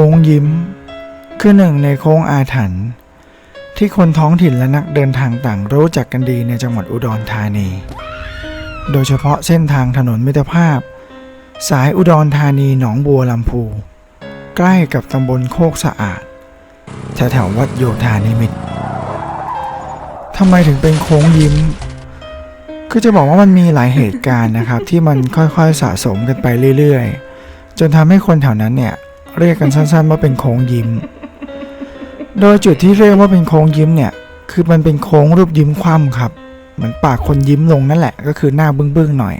ค้งยิ้ม คือหนึ่งในโค้งอาถรรพ์ที่คนท้องถิ่นและนักเดินทางต่างรู้จักกันดีในจังหวัดอุดรธานี โดยเฉพาะเส้นทางถนนมิตรภาพ สายอุดรธานีหนองบัวลำพู ใกล้กับตำบลโคกสะอาดแถวๆวัดโยธานิมิตทำไมถึงเป็นโค้งยิ้ม คือจะบอกว่ามันมีหลายเหตุการณ์นะครับ ที่มันค่อยๆสะสมกันไปเรื่อยๆ จนทำให้คนแถวนั้นเนี่ย เรียกกันสั้นๆว่าเป็นโค้งยิ้ม โดยจุดที่เรียกว่าเป็นโค้งยิ้มเนี่ย คือมันเป็นโค้งรูปยิ้มคว่ำครับ เหมือนปากคนยิ้มลงนั่นแหละ ก็คือหน้าบึ้งๆหน่อย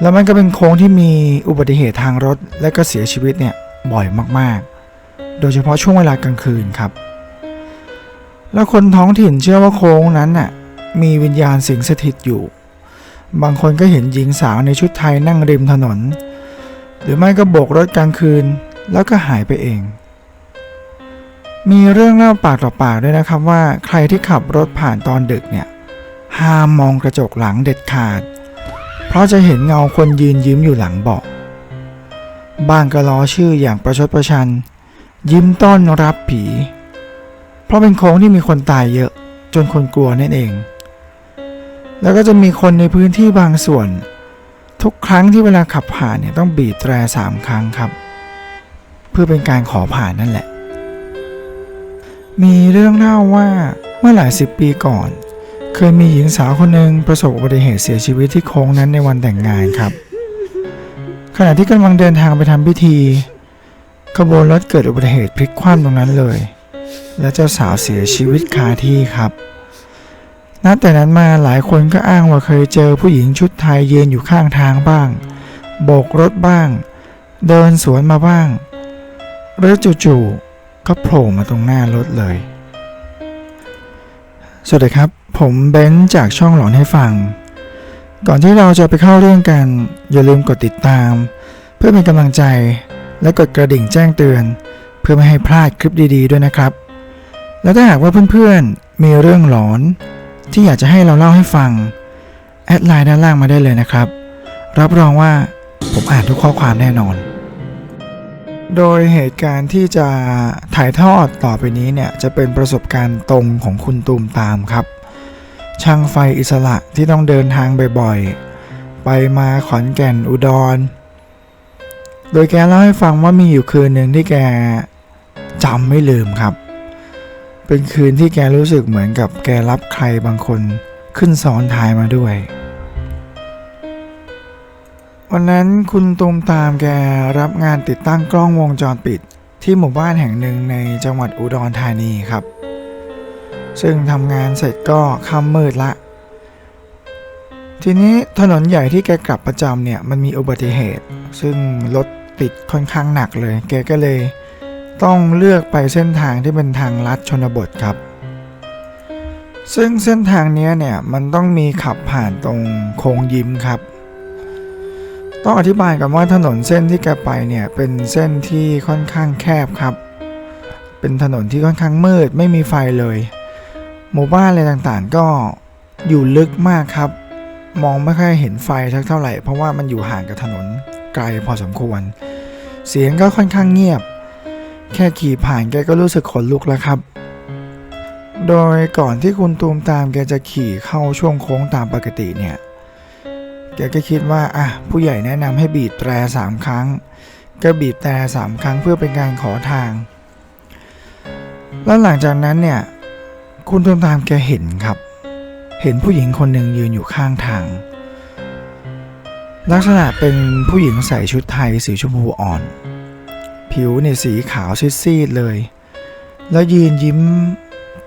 แล้วมันก็เป็นโค้งที่มีอุบัติเหตุทางรถและก็เสียชีวิตเนี่ยบ่อยมากๆ โดยเฉพาะช่วงเวลากลางคืนครับ แล้วคนท้องถิ่นเชื่อว่าโค้งนั้นน่ะมีวิญญาณสิงสถิตอยู่ บางคนก็เห็นหญิงสาวในชุดไทยนั่งริมถนน หรือไม่ก็โบกรถกลางคืน แล้วก็หายไปเอง มีเรื่องเล่าปากต่อปากด้วยนะครับว่าใครที่ขับรถผ่านตอนดึกเนี่ยห้ามมองกระจกหลังเด็ดขาด เพราะจะเห็นเงาคนยืนยิ้มอยู่หลังเบาะบ้างก็ล้อชื่ออย่างประชดประชัน ยิ้มต้อนรับผี เพราะเป็นโค้งที่มีคนตายเยอะจนคนกลัวนั่นเอง แล้วก็จะมีคนในพื้นที่บางส่วน ทุกครั้งที่เวลาขับผ่านเนี่ยต้องบีบแตรสามครั้งครับ เพื่อเป็นการขอผ่านนั่นแหละ มีเรื่องเล่าว่าเมื่อหลายสิบปีก่อน เคยมีหญิงสาวคนหนึ่งประสบอุบัติเหตุเสียชีวิตที่โค้งนั้นในวันแต่งงานครับ ขณะที่กำลังเดินทางไปทำพิธีขบวนรถเกิดอุบัติเหตุพลิกคว่ำตรงนั้นเลย และเจ้าสาวเสียชีวิตคาที่ครับนับแต่นั้นมาหลายคนก็อ้างว่าเคยเจอผู้หญิงชุดไทยยืนอยู่ข้างทางบ้าง โบกรถบ้าง เดินสวนมาบ้าง หรือจู่ๆก็โผล่มาตรงหน้ารถเลย สวัสดีครับ ผมเบนซ์จากช่องหลอนให้ฟัง ก่อนที่เราจะไปเข้าเรื่องกัน อย่าลืมกดติดตาม เพื่อเป็นกำลังใจ และกดกระดิ่งแจ้งเตือน เพื่อไม่ให้พลาดคลิปดี ๆ ด้วยนะครับ แล้วถ้าหากว่าเพื่อนๆ มีเรื่องหลอน ที่อยากจะให้เราเล่าให้ฟัง แอดไลน์ด้านล่างมาได้เลยนะครับ รับรองว่าผมอ่านทุกข้อความแน่นอน โดยเหตุการณ์ที่จะถ่ายทอดต่อไปนี้เนี่ยจะเป็นประสบการณ์ตรงของคุณตูมตามครับ ช่างไฟอิสระที่ต้องเดินทางบ่อยๆ ไปมาขอนแก่นอุดร โดยแกเล่าให้ฟังว่ามีอยู่คืนหนึ่งที่แกจำไม่ลืมครับ เป็นคืนที่แกรู้สึกเหมือนกับแกรับใครบางคนขึ้นซ้อนท้ายมาด้วย วันนั้นคุณตูมตามแกรับงานติดตั้งกล้องวงจรปิด ที่หมู่บ้านแห่งหนึ่งในจังหวัดอุดรธานีครับ ซึ่งทำงานเสร็จก็ค่ำมืดละ ทีนี้ถนนใหญ่ที่แกกลับประจำเนี่ยมันมีอุบัติเหตุ ซึ่งรถติดค่อนข้างหนักเลย แกก็เลยต้องเลือกไปเส้นทางที่เป็นทางลัดชนบทครับ ซึ่งเส้นทางนี้เนี่ยมันต้องมีขับผ่านตรงโค้งยิ้มครับ ต้องอธิบายกันว่าถนนเส้นที่แกไปเนี่ยเป็นเส้นที่ค่อนข้างแคบครับ เป็นถนนที่ค่อนข้างมืดไม่มีไฟเลย หมู่บ้านอะไรต่างๆ ก็อยู่ลึกมากครับ มองไม่ค่อยเห็นไฟสักเท่าไหร่ เพราะว่ามันอยู่ห่างกับถนนไกลพอสมควร เสียงก็ค่อนข้างเงียบ แค่ขี่ผ่านแกก็รู้สึกขนลุกแล้วครับ โดยก่อนที่คุณตูมตามแกจะขี่เข้าช่วงโค้งตามปกติเนี่ย แกก็คิดว่าอะผู้ใหญ่แนะนำให้บีบแตรสามครั้ง ก็บีบแตรสามครั้งเพื่อเป็นการขอทาง แล้วหลังจากนั้นเนี่ย คุณตูมตามแกเห็นครับ เห็นผู้หญิงคนหนึ่งยืนอยู่ข้างทาง ลักษณะเป็นผู้หญิงใส่ชุดไทยสีชมพูอ่อน ผิวเนี่ยสีขาวซีดๆเลย แล้วยืนยิ้ม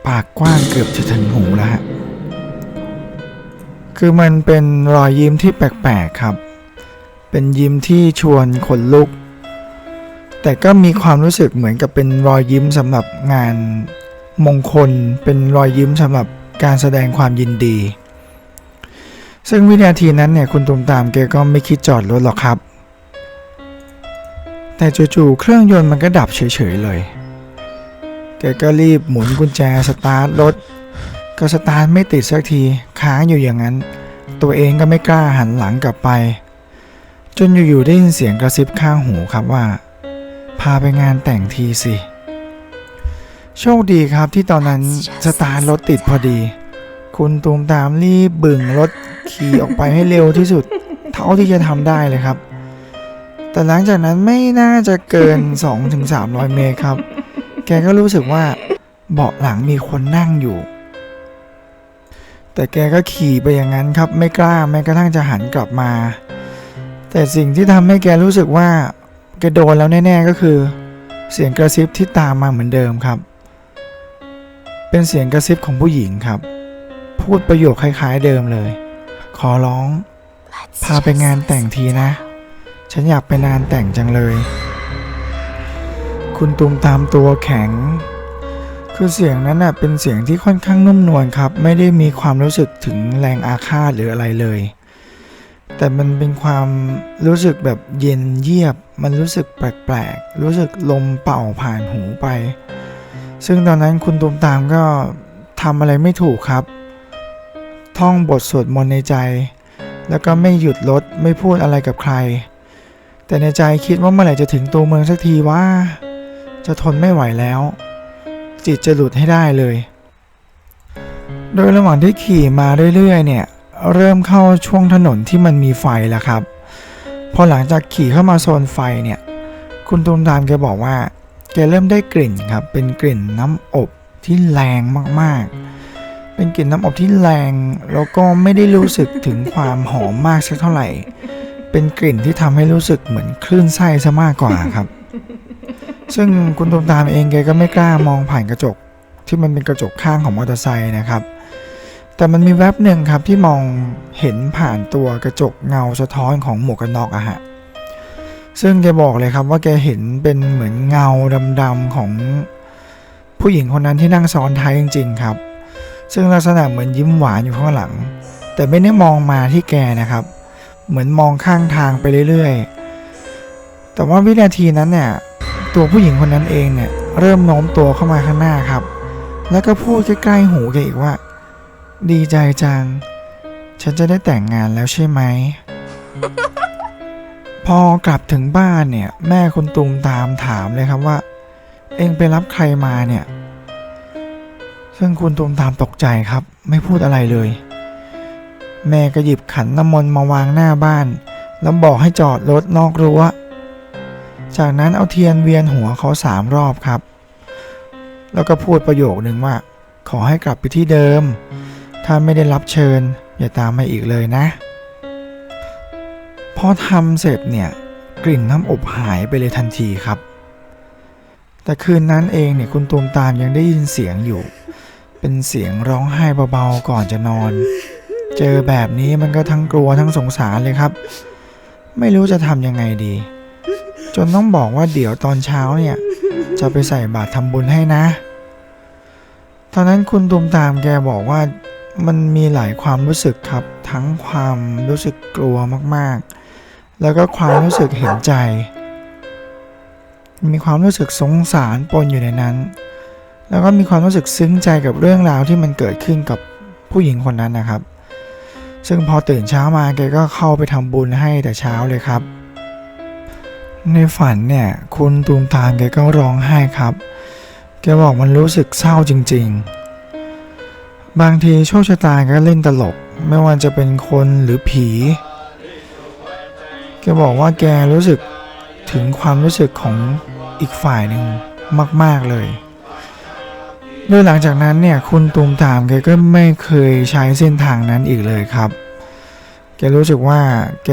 ปากกว้างเกือบจะถึงหูแล้วฮะ คือมันเป็นรอยยิ้มที่แปลกๆครับ เป็นยิ้มที่ชวนขนลุก แต่ก็มีความรู้สึกเหมือนกับเป็นรอยยิ้มสำหรับงานมงคล เป็นรอยยิ้มสำหรับการแสดงความยินดี ซึ่งวินาทีนั้นเนี่ยคุณตุมตามแกก็ไม่คิดจอดรถหรอกครับ แต่จู่ๆเครื่องยนต์มันก็ดับเฉยๆเลย แกก็รีบหมุนกุญแจสตาร์ทรถ ก็สตาร์ทไม่ติดสักทีค้างอยู่อย่างนั้น ตัวเองก็ไม่กล้าหันหลังกลับไป จนอยู่ๆได้ยินเสียงกระซิบข้างหูครับว่า พาไปงานแต่งทีสิ โชคดีครับที่ตอนนั้นสตาร์ทรถติดพอดี คุณตูมตามรีบบึ่งรถขี่ออกไปให้เร็วที่สุด เท่าที่จะทำได้เลยครับ แต่หลังจากนั้นไม่น่าจะเกิน 2-300 เมตรครับ แกก็รู้สึกว่าเบาะหลังมีคนนั่งอยู่ แต่แกก็ขี่ไปอย่างนั้นครับไม่กล้าแม้กระทั่งจะหันกลับมา แต่สิ่งที่ทำให้แกรู้สึกว่าแกโดนแล้วแน่ๆก็คือ เสียงกระซิบที่ตามมาเหมือนเดิมครับ เป็นเสียงกระซิบของผู้หญิงครับ พูดประโยคคล้ายๆเดิมเลย ขอร้อง พาไปงานแต่งทีนะ ฉันอยากไปงานแต่งจังเลย คุณตูมตามตัวแข็ง คือเสียงนั้นน่ะเป็นเสียงที่ค่อนข้างนุ่มนวลครับ ไม่ได้มีความรู้สึกถึงแรงอาฆาตหรืออะไรเลย แต่มันเป็นความรู้สึกแบบเย็นเยียบ มันรู้สึกแปลกๆ รู้สึกลมเป่าผ่านหูไป ซึ่งตอนนั้นคุณตูมตามก็ทำอะไรไม่ถูกครับ ท่องบทสวดมนต์ในใจ แล้วก็ไม่หยุดรถไม่พูดอะไรกับใคร แต่ในใจคิดว่าเมื่อไหร่จะถึงตัวเมืองสักทีว่า จะทนไม่ไหวแล้ว จิตจะหลุดให้ได้เลย โดยระหว่างที่ขี่มาเรื่อยๆ เนี่ย เริ่มเข้าช่วงถนนที่มันมีไฟแล้วครับ พอหลังจากขี่เข้ามาโซนไฟเนี่ย คุณตูมตามแกบอกว่า แกเริ่มได้กลิ่นครับ เป็นกลิ่นน้ำอบที่แรงมากๆ เป็นกลิ่นน้ำอบที่แรง แล้วก็ไม่ได้รู้สึกถึงความหอมมากสักเท่าไหร่ เป็นกลิ่นที่ทำให้รู้สึกเหมือนคลื่นไส้ซะมากกว่าครับ ซึ่งคุณตูมตามเองแกก็ไม่กล้ามองผ่านกระจก ที่มันเป็นกระจกข้างของมอเตอร์ไซค์นะครับ แต่มันมีแวบหนึ่งครับที่มองเห็นผ่านตัวกระจกเงาสะท้อนของหมวกกันน็อกอะฮะซึ่งแกบอกเลยครับว่าแกเห็นเป็นเหมือนเงาดำๆของผู้หญิงคนนั้นที่นั่งซ้อนท้ายจริง ๆ ครับ ซึ่งลักษณะเหมือนยิ้มหวานอยู่ข้างหลัง แต่ไม่ได้มองมาที่แกนะครับ เหมือนมองข้างทางไปเรื่อยๆ แต่ว่าวินาทีนั้นเนี่ย ตัวผู้หญิงคนนั้นเองเนี่ยเริ่มโน้มตัวเข้ามาข้างหน้าครับ แล้วก็พูดใกล้ๆหูแกอีกว่า ดีใจจัง ฉันจะได้แต่งงานแล้วใช่ไหม พอกลับถึงบ้านเนี่ย แม่คุณตูมตามถามเลยครับว่า เองไปรับใครมาเนี่ย ซึ่งคุณตูมตามตกใจครับ ไม่พูดอะไรเลย แม่ก็หยิบขันน้ำมนต์มาวางหน้าบ้าน แล้วบอกให้จอดรถนอกรั้ว จากนั้นเอาเทียนเวียนหัวเขาสามรอบครับ แล้วก็พูดประโยคนึงว่า ขอให้กลับไปที่เดิม ถ้าไม่ได้รับเชิญ อย่าตามมาอีกเลยนะ พอทำเสร็จเนี่ย กลิ่นน้ำอบหายไปเลยทันทีครับ แต่คืนนั้นเองเนี่ยคุณตูมตามยังได้ยินเสียงอยู่ เป็นเสียงร้องไห้เบาๆก่อนจะนอน เจอแบบนี้มันก็ทั้งกลัวทั้งสงสารเลยครับ ไม่รู้จะทำยังไงดี จนต้องบอกว่าเดี๋ยวตอนเช้าเนี่ย จะไปใส่บาตรทำบุญให้นะ ตอนนั้นคุณตูมตามแกบอกว่ามันมีหลายความรู้สึกครับ ทั้งความรู้สึกกลัวมากๆ แล้วก็ความรู้สึกเห็นใจ มีความรู้สึกสงสารปนอยู่ในนั้น แล้วก็มีความรู้สึกซึ้งใจกับเรื่องราวที่มันเกิดขึ้นกับผู้หญิงคนนั้นนะครับ ซึ่งพอตื่นเช้ามาแกก็เข้าไปทำบุญให้แต่เช้าเลยครับ ในฝันเนี่ยคุณตูมตามแกก็ร้องไห้ครับ แกบอกมันรู้สึกเศร้าจริง ๆ บางทีโชคชะตาก็เล่นตลก ไม่ว่าจะเป็นคนหรือผี แกบอกว่าแกรู้สึกถึงความรู้สึกของอีกฝ่ายหนึ่งมาก ๆ เลยโดยหลังจากนั้นเนี่ยคุณตูมตามแกก็ไม่เคยใช้เส้นทางนั้นอีกเลยครับ แกรู้สึกว่าแก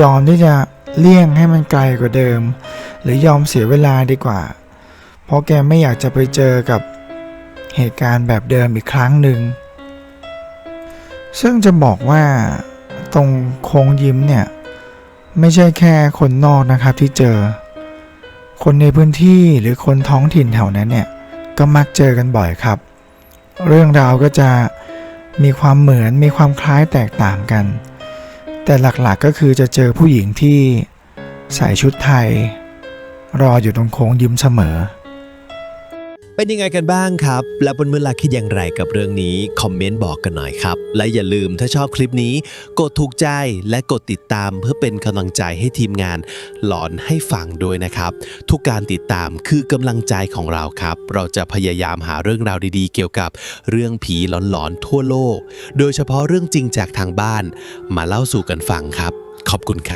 ยอมที่จะ เลี่ยงให้มันไกลกว่าเดิม หรือยอมเสียเวลาดีกว่า เพราะแกไม่อยากจะไปเจอกับเหตุการณ์แบบเดิมอีกครั้งหนึ่ง ซึ่งจะบอกว่าตรงโค้งยิ้มเนี่ย ไม่ใช่แค่คนนอกนะครับที่เจอ คนในพื้นที่หรือคนท้องถิ่นแถวนั้นเนี่ย ก็มักเจอกันบ่อยครับ เรื่องราวก็จะมีความเหมือนมีความคล้ายแตกต่างกัน แต่หลักๆก็คือจะเจอผู้หญิงที่ใส่ชุดไทย รออยู่ตรงโค้งยิ้มเสมอ เป็นยังไงกันบ้างครับ และบนเมื่อลาคิดอย่างไรกับเรื่องนี้ คอมเมนต์บอกกันหน่อยครับ และอย่าลืมถ้าชอบคลิปนี้ กดถูกใจและกดติดตามเพื่อเป็นกำลังใจให้ทีมงานหลอนให้ฟังด้วยนะครับ ทุกการติดตามคือกำลังใจของเราครับ เราจะพยายามหาเรื่องราวดีๆ เกี่ยวกับเรื่องผีหลอนๆทั่วโลก โดยเฉพาะเรื่องจริงจากทางบ้าน มาเล่าสู่กันฟังครับ ขอบคุณครับ